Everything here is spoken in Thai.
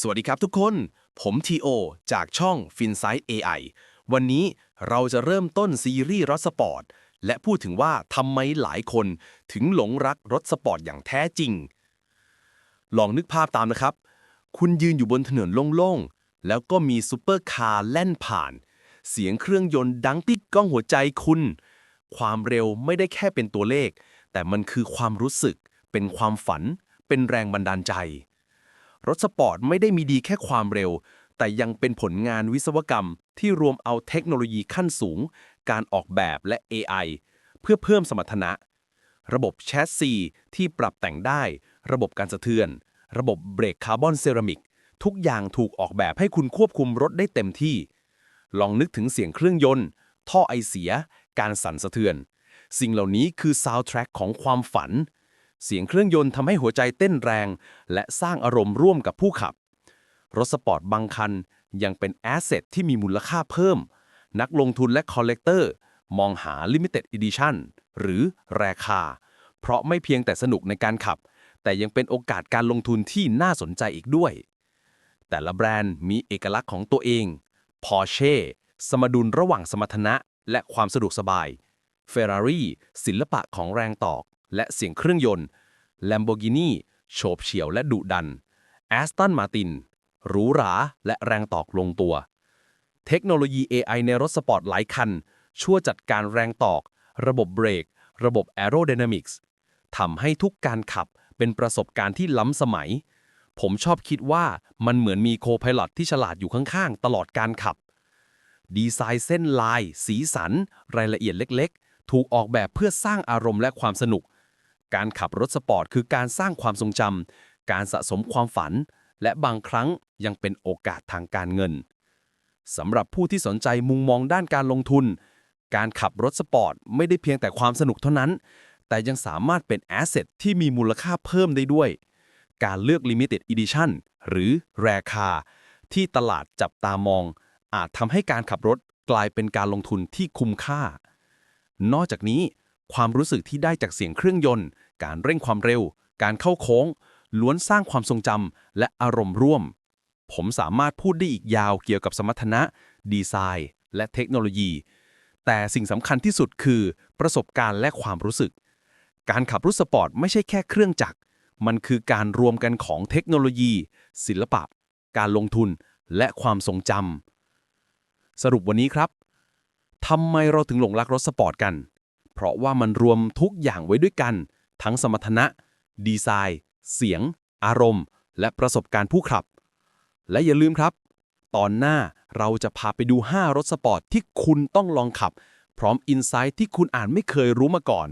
สวัสดีครับทุกคน ผมทีโอจากช่อง FinSight AI วันนี้เราจะเริ่มต้นซีรีส์รถสปอร์ต และพูดถึงว่าทำไมหลายคนถึงหลงรักรถสปอร์ตอย่างแท้จริง ลองนึกภาพตามนะครับ คุณยืนอยู่บนถนนโล่งๆ แล้วก็มีซูเปอร์คาร์แล่นผ่าน เสียงเครื่องยนต์ดังปิดก้องหัวใจคุณ ความเร็วไม่ได้แค่เป็นตัวเลข แต่มันคือความรู้สึก เป็นความฝัน เป็นแรงบันดาลใจ รถสปอร์ตไม่ได้มีดีแค่ความเร็ว แต่ยังเป็นผลงานวิศวกรรมที่รวมเอาเทคโนโลยีขั้นสูง การออกแบบและ AI เพื่อเพิ่มสมรรถนะ ระบบแชสซีที่ปรับแต่งได้ ระบบการสะเทือน ระบบเบรกคาร์บอนเซรามิก ทุกอย่างถูกออกแบบให้คุณควบคุมรถได้เต็มที่ ลองนึกถึงเสียงเครื่องยนต์ ท่อไอเสีย การสั่นสะเทือน สิ่งเหล่านี้คือซาวด์แทร็กของความฝัน เสียงเครื่องยนต์ทำให้หัวใจเต้นแรง และสร้างอารมณ์ร่วมกับผู้ขับ รถสปอร์ตบางคันยังเป็นแอสเซทที่มีมูลค่าเพิ่ม นักลงทุนและคอลเลกเตอร์มองหา Limited Edition หรือแรคา เพราะไม่เพียงแต่สนุกในการขับ แต่ยังเป็นโอกาสการลงทุนที่น่าสนใจอีกด้วย แต่ละแบรนด์มีเอกลักษณ์ของตัวเอง Porsche สมดุลระหว่างสมรรถนะและความสะดวกสบาย Ferrari ศิลปะของแรงตอก และเสียงเครื่องยนต์ Lamborghini โฉบเฉี่ยวและดุดัน Aston Martin หรูหราและแรงตอกลงตัว เทคโนโลยี AI ในรถสปอร์ตหลายคัน ช่วยจัดการแรงตอก ระบบเบรก ระบบ Aerodynamics ทำให้ทุกการขับเป็นประสบการณ์ที่ล้ำสมัย ผมชอบคิดว่ามันเหมือนมีโคพ i l o t ที่ฉลาดอยู่ข้างๆ ตลอดการขับ ดีไซน์เส้นลาย สีสัน รายละเอียดเล็กๆ ถูกออกแบบเพื่อสร้างอารมณ์และความสนุก การขับรถสปอร์ตคือการสร้างความทรงจำการสะสมความฝัน และบางครั้งยังเป็นโอกาสทางการเงินสำหรับผู้ที่สนใจมุมมองด้านการลงทุน การขับรถสปอร์ตไม่ได้เพียงแต่ความสนุกเท่านั้น แต่ยังสามารถเป็นแอสเซทที่มีมูลค่าเพิ่มได้ด้วย การเลือก Limited Edition หรือ Rare Car ที่ตลาดจับตามอง อาจทำให้การขับรถกลายเป็นการลงทุนที่คุ้มค่า นอกจากนี้ ความรู้สึกที่ได้จากเสียงเครื่องยนต์ การเร่งความเร็ว การเข้าโค้ง ล้วนสร้างความทรงจำและอารมณ์ร่วม ผมสามารถพูดได้อีกยาวเกี่ยวกับสมรรถนะ ดีไซน์ และเทคโนโลยี แต่สิ่งสำคัญที่สุดคือ ประสบการณ์และความรู้สึก การขับรถสปอร์ตไม่ใช่แค่เครื่องจักร มันคือการรวมกันของเทคโนโลยี ศิลปะ การลงทุน และความทรงจำสรุปวันนี้ครับทำไมเราถึงหลงรักรถสปอร์ตกัน เพราะว่ามันรวมทุกอย่างไว้ด้วยกัน ทั้งสมรรถนะ ดีไซน์ เสียง อารมณ์ และประสบการณ์ผู้ขับ และอย่าลืมครับ ตอนหน้าเราจะพาไปดู 5 รถสปอร์ตที่คุณต้องลองขับ พร้อมอินไซต์ที่คุณอ่านไม่เคยรู้มาก่อน